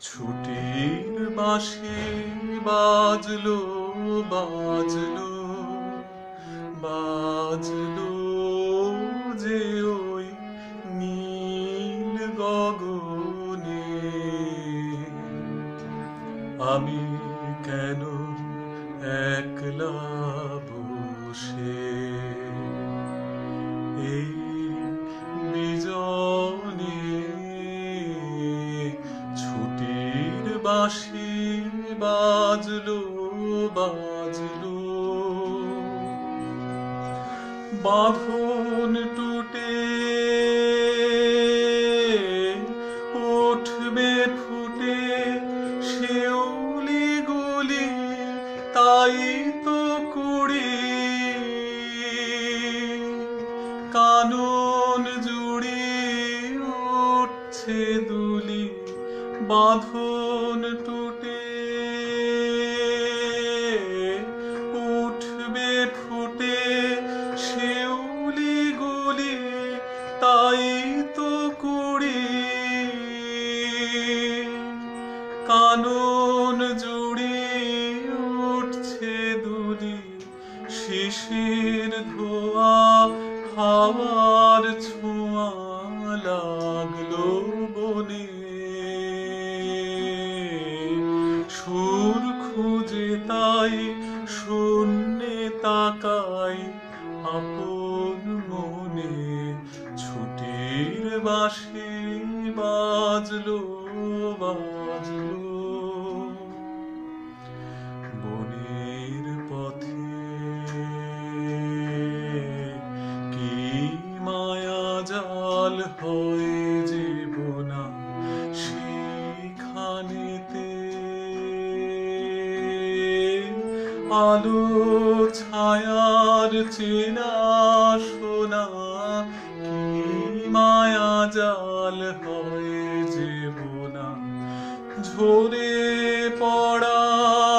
ছুটির বাঁশি বাজলো বাজলো বাজলো যে ওই নীল গগনে। আমি কেন একলা বসে? এই বাঁশি বাজলো বাজলো। বাঁধন টুটে, উঠবে ফুটে, শিউলি গুলি, তাই তো কুড়ি। কানন জুড়ি উঠছে দুলি, বাঁধন হাওয়ার ছোঁয়া লাগল বনে। সুর খুঁজে তাই শূন্যে তাকাই আপন মনে। ছুটির বাঁশি বাজলো বাজলো। হয় জীবনা সেখানেতে ছায়ার চেনা সোনা, কি মায়া জাল হয় জীবনা? ঝরে পড়া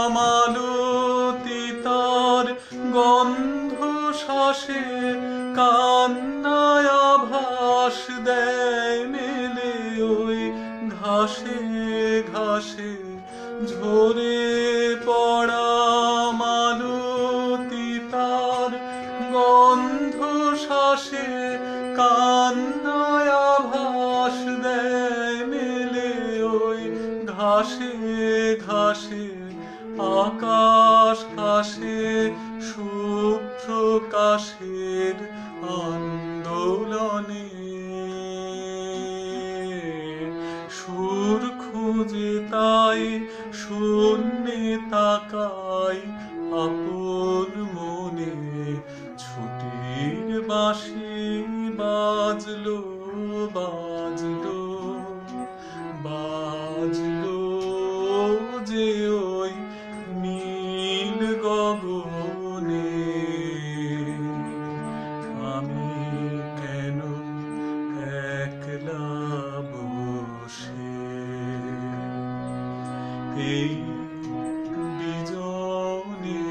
মালতী তার গন্ধ শ্বাসে আভাস দেয় মেলে ওই ঘাসে ঘাসে। ঝরে পড়া মালতী তার গন্ধ শ্বাসে কান্নায় আভাস দেয় মেলে ওই ঘাসে ঘাসে। আকাশ কাশে সুপ্রকাশের আন্দোলনে শূন্যে তাকাই আপন মনে। ছুটির বাঁশি বাজলো বাজলো। এই বিজনে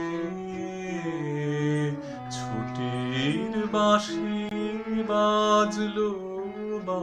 ছুটির বাঁশি বাজলো বা